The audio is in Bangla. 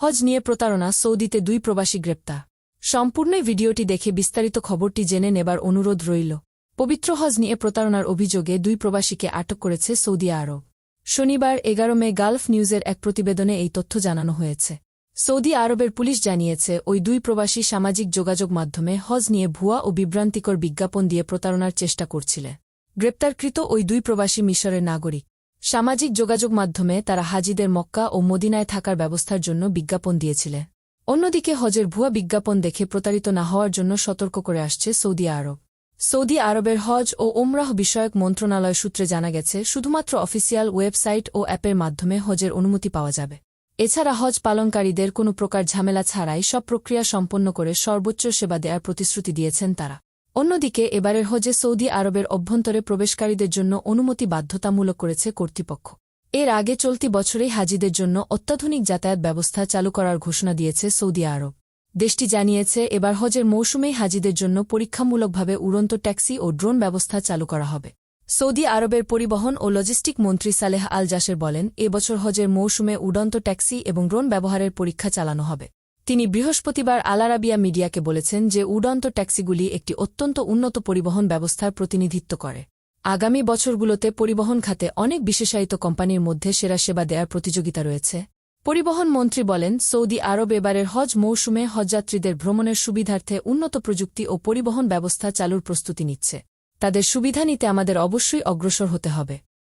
হজ নিয়ে প্রতারণা, সৌদিতে দুই প্রবাসী গ্রেপ্তার। সম্পূর্ণ ভিডিওটি দেখে বিস্তারিত খবরটি জেনে নেবার অনুরোধ রইল। পবিত্র হজ নিয়ে প্রতারণার অভিযোগে দুই প্রবাসীকে আটক করেছে সৌদি আরব। শনিবার এগারো মে গালফ নিউজের এক প্রতিবেদনে এই তথ্য জানানো হয়েছে। সৌদি আরবের পুলিশ জানিয়েছে, ওই দুই প্রবাসী সামাজিক যোগাযোগ মাধ্যমে হজ নিয়ে ভুয়া ও বিভ্রান্তিকর বিজ্ঞাপন দিয়ে প্রতারণার চেষ্টা করছিলেন। গ্রেপ্তারকৃত ওই দুই প্রবাসী মিশরের নাগরিক। সামাজিক যোগাযোগ মাধ্যমে তারা হাজিদের মক্কা ও মদিনায় থাকার ব্যবস্থার জন্য বিজ্ঞাপন দিয়েছিলেন। অন্যদিকে হজের ভুয়া বিজ্ঞাপন দেখে প্রতারিত না হওয়ার জন্য সতর্ক করে আসছে সৌদি আরব। সৌদি আরবের হজ ও ওমরাহ বিষয়ক মন্ত্রণালয় সূত্রে জানা গেছে, শুধুমাত্র অফিসিয়াল ওয়েবসাইট ও অ্যাপের মাধ্যমে হজের অনুমতি পাওয়া যাবে। এছাড়া হজ পালনকারীদের কোনো প্রকার ঝামেলা ছাড়াই সব প্রক্রিয়া সম্পন্ন করে সর্বোচ্চ সেবা দেওয়ার প্রতিশ্রুতি দিয়েছেন তারা। অন্যদিকে, এবারের হজে সৌদি আরবের অভ্যন্তরে প্রবেশকারীদের জন্য অনুমতি বাধ্যতামূলক করেছে কর্তৃপক্ষ। এর আগে চলতি বছরেই হাজিদের জন্য অত্যাধুনিক যাতায়াত ব্যবস্থা চালু করার ঘোষণা দিয়েছে সৌদি আরব। দেশটি জানিয়েছে, এবার হজের মৌসুমেই হাজিদের জন্য পরীক্ষামূলকভাবে উড়ন্ত ট্যাক্সি ও ড্রোন ব্যবস্থা চালু করা হবে। সৌদি আরবের পরিবহন ও লজিস্টিক মন্ত্রী সালেহ আল জাসের বলেন এবছর হজের মৌসুমে উড়ন্ত ট্যাক্সি এবং ড্রোন ব্যবহারের পরীক্ষা চালানো হবে। তিনি বৃহস্পতিবার আলারাবিয়া মিডিয়াকে বলেছেন যে উড়ন্ত ট্যাক্সিগুলি একটি অত্যন্ত উন্নত পরিবহন ব্যবস্থার প্রতিনিধিত্ব করে। আগামী বছরগুলোতে পরিবহন খাতে অনেক বিশেষায়িত কোম্পানির মধ্যে সেরা সেবা দেওয়ার প্রতিযোগিতা রয়েছে। পরিবহন মন্ত্রী বলেন, সৌদি আরব এবারের হজ মৌসুমে হজযাত্রীদের ভ্রমণের সুবিধার্থে উন্নত প্রযুক্তি ও পরিবহন ব্যবস্থা চালুর প্রস্তুতি নিচ্ছে। তাদের সুবিধা নিতে আমাদের অবশ্যই অগ্রসর হতে হবে।